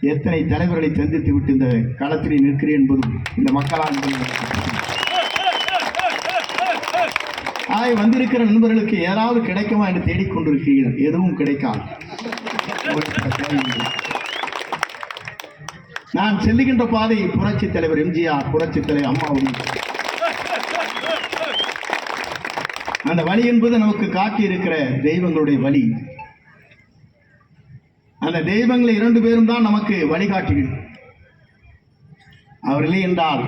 எத்தனை தலைவர்களை சந்தித்து விட்டு இந்த களத்திலே நிற்கிறேன் என்பதும் இந்த மக்களால் ஆய் வந்திருக்கிற நண்பர்களுக்கு ஏதாவது கிடைக்குமா என்று தேடிக்கொண்டிருக்கிறீர்கள். எதுவும் கிடைக்காது. நான் செல்லுகின்ற பாதை புரட்சி தலைவர் எம்ஜிஆர் புரட்சி தலைவர் அம்மாவும் அந்த வழி என்பது நமக்கு காட்டி இருக்கிற தெய்வங்களுடைய வழி. அந்த தெய்வங்கள் இரண்டு பேரும் தான் நமக்கு வழிகாட்டுகிறது அவர் இல்லை என்றால்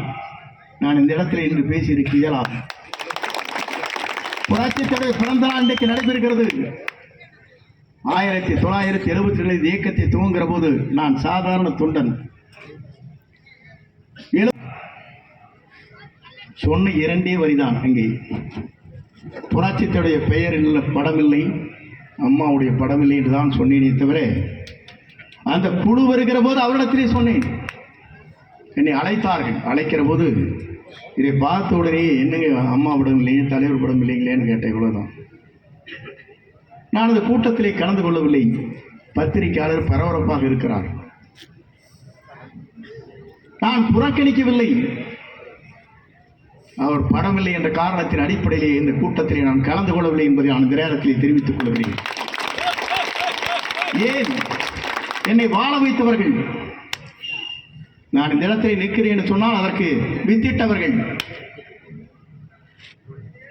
நான் இந்த இடத்துல இன்று பேசியிருக்க இயலாது புரட்சி தலைவர் பிறந்த நாள் இன்றைக்கு நடைபெறுகிறது. ஆயிரத்தி தொள்ளாயிரத்தி எழுபத்தி ரெண்டு இயக்கத்தை துவங்குகிற போது நான் சாதாரண தொண்டன். சொன்ன இரண்டே வரிதான் அங்கே புரட்சித்துடைய பெயர் இல்லை படம் இல்லை. அம்மாவுடைய படம் இல்லை என்று தான் சொன்னேனே தவிர அந்த குழு வருகிற போது அவரிடத்திலே சொன்னேன். என்னை அழைத்தார்கள். அழைக்கிற போது இதை பார்த்த உடனே என்னங்க அம்மா படம் இல்லையே தலைவர் படம் இல்லைங்களேன்னு கேட்டேன் இவ்வளோதான் நான் அந்த கூட்டத்திலே கலந்து கொள்ளவில்லை. பத்திரிகையாளர் பரபரப்பாக இருக்கிறார். நான் புறக்கணிக்கவில்லை. அவர் படமில்லை என்ற காரணத்தின் அடிப்படையிலே இந்த கூட்டத்திலே நான் கலந்து கொள்ளவில்லை என்பதை நான் இந்த நேரத்திலே தெரிவித்துக் கொள்கிறேன் ஏன் என்னை வாழ வைத்தவர்கள்? நான் இந்த இடத்திலே நிற்கிறேன் சொன்னால் அதற்கு வித்திட்டவர்கள்.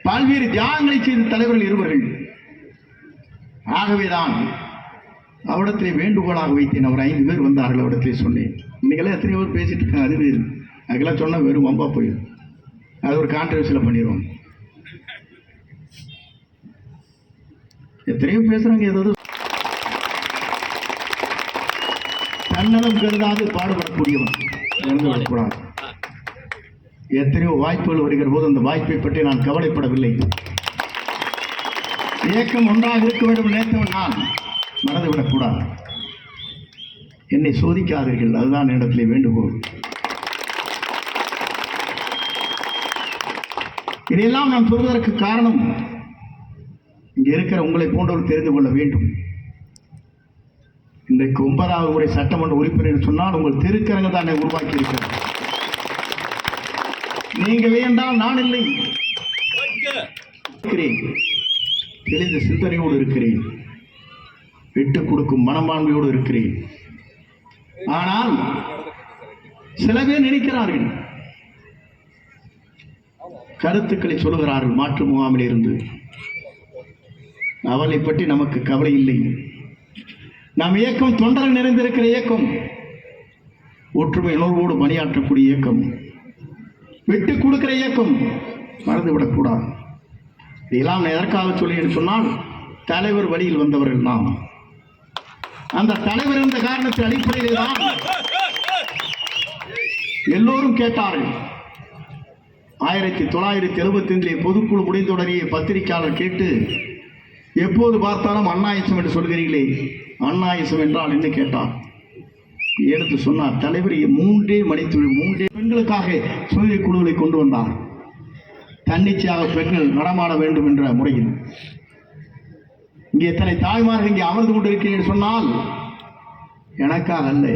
பல்வேறு தியாகங்களை செய்த தலைவர்கள் இருவர்கள். ஆகவேதான் அவரிடத்திலே வேண்டுகோளாக வைத்தேன். அவர் ஐந்து பேர் வந்தார்கள் அவரிடத்திலே சொன்னேன். இன்னைக்கெல்லாம் எத்தனை பேர் பேசிட்டு இருக்காங்க அது வேறு அதுக்கெல்லாம் சொன்னால் வெறும் வம்பா போயிடும். அது ஒரு கான்ட்ரவர்சியில் பண்ணிடுவோம். எத்தனையோ பேசுகிறாங்க ஏதாவது தன்னலம் கருதாது பாடுபடக்கூடியவன். இறந்து விடக்கூடாது எத்தனையோ வாய்ப்புகள் வருகிற போது அந்த வாய்ப்பை பற்றி நான் கவலைப்படவில்லை. இயக்கம் ஒன்றாக இருக்க வேண்டும் நேர்த்தவன் நான். மறந்துவிடக்கூடாது. என்னை சோதிக்காதீர்கள். அதுதான் இடத்திலே வேண்டுகோள். இதையெல்லாம் நான் சொல்வதற்கு காரணம் இங்கே இருக்கிற உங்களை போன்றவர் தெரிந்து கொள்ள வேண்டும். இன்றைக்கு ஒன்பதாவது முறை சட்டமன்ற உறுப்பினர் சொன்னால் உங்கள் திருக்கரங்க தான் உருவாக்கி இருக்கிறது நீங்கள் என்றால் நான் இல்லை. தெளிந்த சிந்தனையோடு இருக்கிறேன். விட்டுக் கொடுக்கும் மனப்பான்மையோடு இருக்கிறேன். ஆனால் சில பேர் நினைக்கிறார்கள். கருத்துக்களை சொல்லுகிறார்கள் மாற்று முகாமில் இருந்து அவளை பற்றி நமக்கு கவலை இல்லை. நம் இயக்கம் தொண்டர்கள் நிறைந்திருக்கிற இயக்கம். ஒற்றுமை உணர்வோடு பணியாற்றக்கூடிய இயக்கம். விட்டு கொடுக்கிற இயக்கம். மறந்துவிடக்கூடாது இதெல்லாம் நான் எதற்காக சொல்லி சொன்னால் தலைவர் வழியில் வந்தவர்கள் நாம். அந்த தலைவர் இருந்த காரணத்தின் அடிப்படையில் தான் எல்லோரும் கேட்டார்கள். ஆயிரத்தி தொள்ளாயிரத்தி எழுபத்தி ஐந்திலே பொதுக்குழு முடிந்தவுடனே பத்திரிகையாளர் கேட்டு எப்போது பார்த்தாலும் அண்ணாயிசம் என்று சொல்கிறீர்களே. அண்ணாயிசம் என்றால் என்ன கேட்டார் எடுத்து சொன்னார் தலைவர் மூன்றே மணித்துளி மூன்றே பெண்களுக்காக சுய குழுவை கொண்டு வந்தார். தன்னிச்சையாக பெண்கள் நடமாட வேண்டும் என்ற முறையில். இங்கே எத்தனை தாய்மார்கள் இங்கே அமர்ந்து கொண்டிருக்கிறேன் சொன்னால் எனக்காக அல்ல.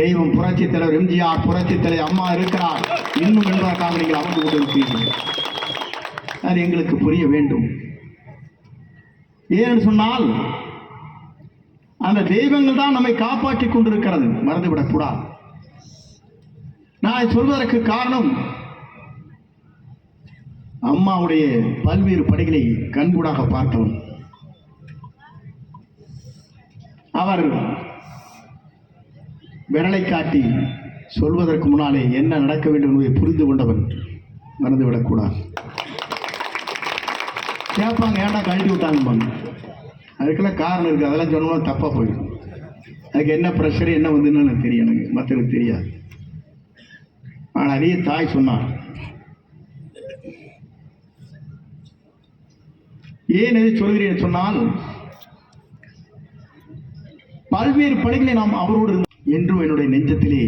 தெய்வம் புரட்சி தலைவர் எம்ஜிஆர் புரட்சி தலைவர் அம்மா இருக்கிறார். இன்னும் என்பதற்காக நீங்கள் அமர்ந்து கொண்டிருக்கிறீர்கள். அது எங்களுக்கு புரிய வேண்டும். ஏன்னு சொன்னால் அந்த தெய்வங்கள் தான் நம்மை காப்பாற்றி கொண்டிருக்கிறது. மறந்துவிடக்கூடாது நான் சொல்வதற்கு காரணம் அம்மாவுடைய பல்வேறு படைகளை கண்கூடாக பார்த்தவன். அவர் விரலை காட்டி சொல்வதற்கு முன்னாலே என்ன நடக்க வேண்டும் என்பதை புரிந்து கொண்டவன் மறந்துவிடக்கூடாது. கேட்பாங்க ஏன்டா கழட்டி விட்டாங்கம்பாங்க அதுக்கெல்லாம் காரணம் இருக்குது அதெல்லாம் சொன்னோம்னா தப்பாக போயிடும். அதுக்கு என்ன ப்ரெஷர் என்ன வந்துன்னு எனக்கு தெரியும் எனக்கு மற்றவங்களுக்கு தெரியாது. ஆனால் அதே தாய் சொன்னார் ஏன் எது சொல்கிறேன் சொன்னால் பல்வேறு பணிகளை நாம் அவரோடு என்றும் என்னுடைய நெஞ்சத்திலே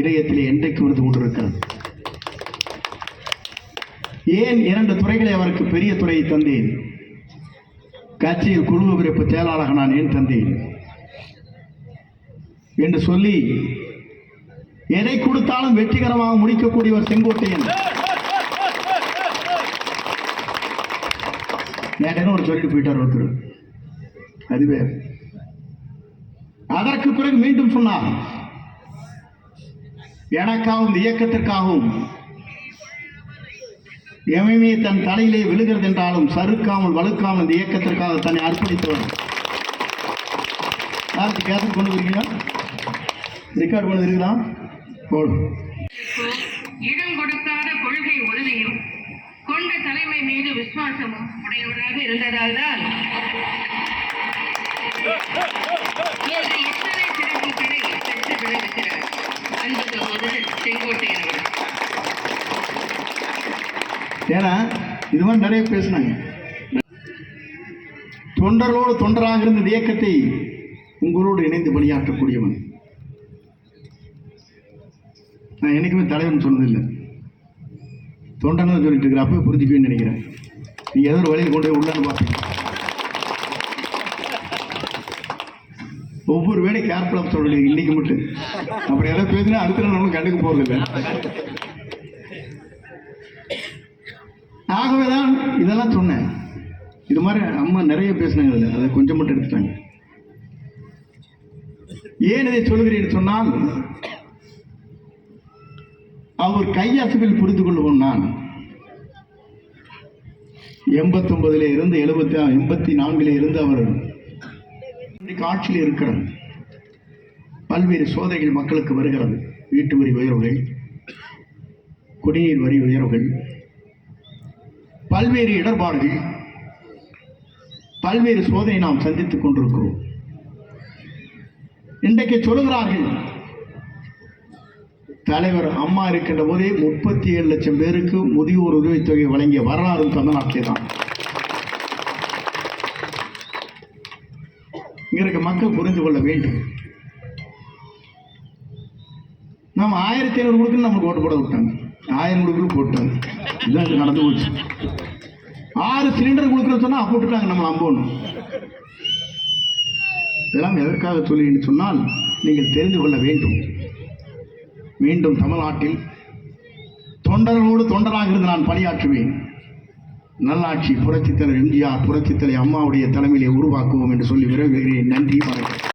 இதயத்திலே என்றைக்கு விழுந்து கொண்டிருக்கிறது. ஏன் இரண்டு துறைகளை அவருக்கு பெரிய துறையை தந்தேன்? கட்சியில் குழு பிறப்பு செயலாளராக நான் ஏன் தந்தேன்? என்று சொல்லி எதை கொடுத்தாலும் வெற்றிகரமாக முடிக்கக்கூடியவர் செங்கோட்டையன் நேற்று ஒரு சொல்லிட்டு போயிட்டார் ஒருத்தர். அதுவே அதற்கு பிறகு மீண்டும் சொன்னார் எனக்காகவும் இந்த இயக்கத்திற்காகவும் எவையுமே தன் தலையிலே விழுகிறது என்றாலும் சறுக்காமல் வலுக்காமல் இந்த இயக்கத்திற்காக தன்னை அர்ப்பணித்தவர். யாருக்கு கேசட் கொண்டு வரீங்களா ரெக்கார்ட் பண்ணது இருக்குதா போடும் இடம் கொடுக்காத கொள்கை உறுதியும் கொண்ட தலைமை மீது விசுவாசமும் உடையவராக இருந்ததால் தான் இன்று இத்தனை சிறப்புகளை பெற்று விளங்குகிறார். அன்பு சகோதரர் செங்கோட்டையன் அவர்கள். ஏன்னா இது மாதிரி நிறைய பேசினாங்க. தொண்டர்களோடு தொண்டராக இருந்த இயக்கத்தை உங்களோடு இணைந்து பணியாற்றக்கூடியவன். நான் என்னைக்குமே தலைவன் சொன்னதில்லை. தொண்டன்னு சொல்லிட்டு இருக்கிற அப்பவே புரிஞ்சுக்குவேன்னு நினைக்கிறேன். நீ ஏதோ ஒரு வழியில் கொண்டு போய் உள்ளான்னு பார்த்தீங்க ஒவ்வொரு வேலையும் கேர்ஃபுல்லாக சொல்லலை இன்னைக்கு மட்டும். அப்படி எல்லாம் பேசினா அடுத்த நாள் நம்மளும் கண்டுக்க போகிறதில்லை ஆகவே தான் இதெல்லாம் சொன்னேன். இது மாதிரி அம்மா நிறைய பேசினாங்க அதில் அதை கொஞ்சம் மட்டும் எடுத்துட்டாங்க. ஏன் இதை சொல்கிறேன் சொன்னால் அவர் கையசைவில் புரிந்து கொள்வோம் நான். எண்பத்தொன்பதுல இருந்து எழுபத்தி எண்பத்தி நான்கில் இருந்து அவர் ஆட்சியில் இருக்கிறார். பல்வேறு சோதனைகள் மக்களுக்கு வருகிறது. வீட்டு வரி உயர்வுகள் குடிநீர் வரி உயர்வுகள் பல்வேறு இடர்பாடுகள் பல்வேறு சோதனை நாம் சந்தித்துக் கொண்டிருக்கிறோம். இன்றைக்கு சொல்லுகிறார்கள் தலைவர் அம்மா இருக்கின்ற போதே முப்பத்தி ஏழு லட்சம் பேருக்கு முதியோர் உதவித்தொகை வழங்கிய வரலாறு தமிழ்நாட்டிலே தான் இங்க இருக்க மக்கள் புரிந்து கொள்ள வேண்டும். நம்ம ஆயிரத்தி ஐநூறு கொடுக்குன்னு நமக்கு ஓட்டு போட விட்டாங்க. ஆயிரம் கொடுக்குன்னு போட்டாங்க இதுதான் நடந்து போச்சு. ஆறு சிலிண்டர் கொடுக்குறது சொன்னால் போட்டுட்டாங்க நம்ம அம்போன்னு. இதெல்லாம் எதற்காக சொல்லி சொன்னால் நீங்கள் தெரிந்து கொள்ள வேண்டும். மீண்டும் தமிழ்நாட்டில் தொண்டர்களோடு தொண்டராக இருந்து நான் பணியாற்றுவேன். நல்லாட்சி புரட்சித்தலைவர் எம்ஜிஆர் புரட்சித்தலை அம்மாவுடைய தலைமையிலே உருவாக்குவோம் என்று சொல்லி விரைவுகிறேன். நன்றி வணக்கம்.